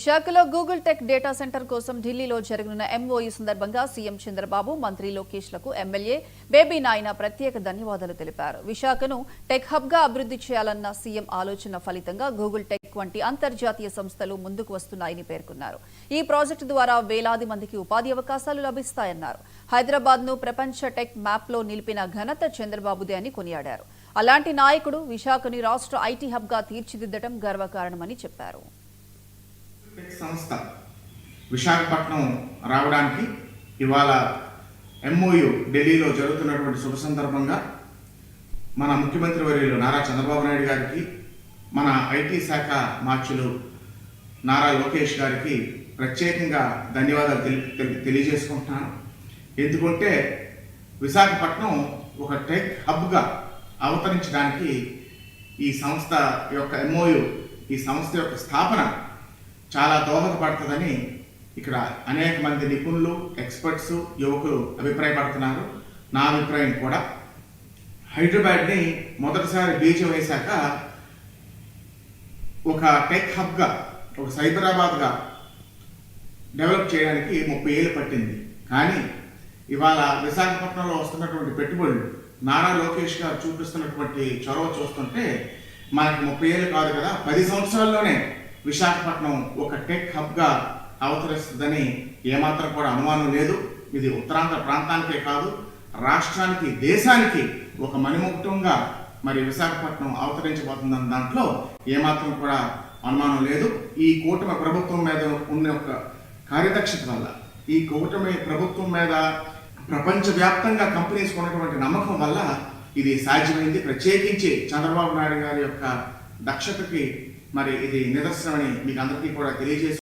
విశాఖలో Google tech data centre కోసం ఢిల్లీలో జరగనున్న ఎంఓయూ సందర్భంగా సీఎం చంద్రబాబు మంత్రి లోకేష్లకు ఎమ్మెల్యే బేబీ నాయన ప్రత్యేక ధన్యవాదాలు తెలిపారు. విశాఖను టెక్ హబ్గా అభివృద్ధి చేయాలన్న సీఎం ఆలోచన ఫలితంగా గూగుల్ టెక్ వంటి అంతర్జాతీయ సంస్థలు ముందుకు వస్తున్నాయని పేర్కొన్నారు. ఈ ప్రాజెక్టు ద్వారా వేలాది మందికి ఉపాధి అవకాశాలు లభిస్తాయన్నారు. హైదరాబాద్ను ప్రపంచ టెక్ మ్యాప్లో నిలిపిన ఘనత చంద్రబాబుదే అని కొనియాడారు. అలాంటి నాయకుడు విశాఖని రాష్ట్ర ఐటీ హబ్గా తీర్చిదిద్దడం గర్వకారణమని చెప్పారు. సంస్థ విశాఖపట్నం రావడానికి ఇవాళ ఎంఓయు ఢిల్లీలో జరుగుతున్నటువంటి శుభ సందర్భంగా మన ముఖ్యమంత్రి వర్యులు నారా చంద్రబాబు నాయుడు గారికి మన ఐటీ శాఖ మార్చులు నారా లోకేష్ గారికి ప్రత్యేకంగా ధన్యవాదాలు తెలి తెలియజేసుకుంటున్నాను. ఎందుకంటే విశాఖపట్నం ఒక టెక్ హబ్గా అవతరించడానికి ఈ సంస్థ యొక్క ఎంఓయు ఈ సంస్థ యొక్క స్థాపన చాలా దోహదపడుతుందని ఇక్కడ అనేక మంది నిపుణులు ఎక్స్పర్ట్స్ యువకులు అభిప్రాయపడుతున్నారు. నా అభిప్రాయం కూడా. హైదరాబాద్ని మొదటిసారి బీచ్ వేశాక ఒక టెక్ హబ్గా ఒక సైబరాబాద్గా డెవలప్ చేయడానికి ముప్పై ఏళ్ళు పట్టింది. కానీ ఇవాళ విశాఖపట్నంలో వస్తున్నటువంటి పెట్టుబడులు నారా లోకేష్ గారు చూపిస్తున్నటువంటి చొరవ చూస్తుంటే మనకి ముప్పై ఏళ్ళు కాదు కదా పది సంవత్సరాల్లోనే విశాఖపట్నం ఒక టెక్ హబ్గా అవతరిస్తుందని ఏమాత్రం కూడా అనుమానం లేదు. ఇది ఉత్తరాంధ్ర ప్రాంతానికే కాదు రాష్ట్రానికి దేశానికి ఒక మణిముక్తంగా మరి విశాఖపట్నం అవతరించబోతుందన్న దాంట్లో ఏమాత్రం కూడా అనుమానం లేదు. ఈ కూటమి ప్రభుత్వం మీద ఉన్న ఒక కార్యదక్షత వల్ల ఈ కూటమి ప్రభుత్వం మీద ప్రపంచవ్యాప్తంగా కంపెనీస్ ఉన్నటువంటి నమ్మకం వల్ల ఇది సాధ్యమైంది. ప్రత్యేకించి చంద్రబాబు నాయుడు గారి యొక్క దక్షతకి మరి ఇది నిదర్శనమని మీకు అందరికీ కూడా తెలియజేసి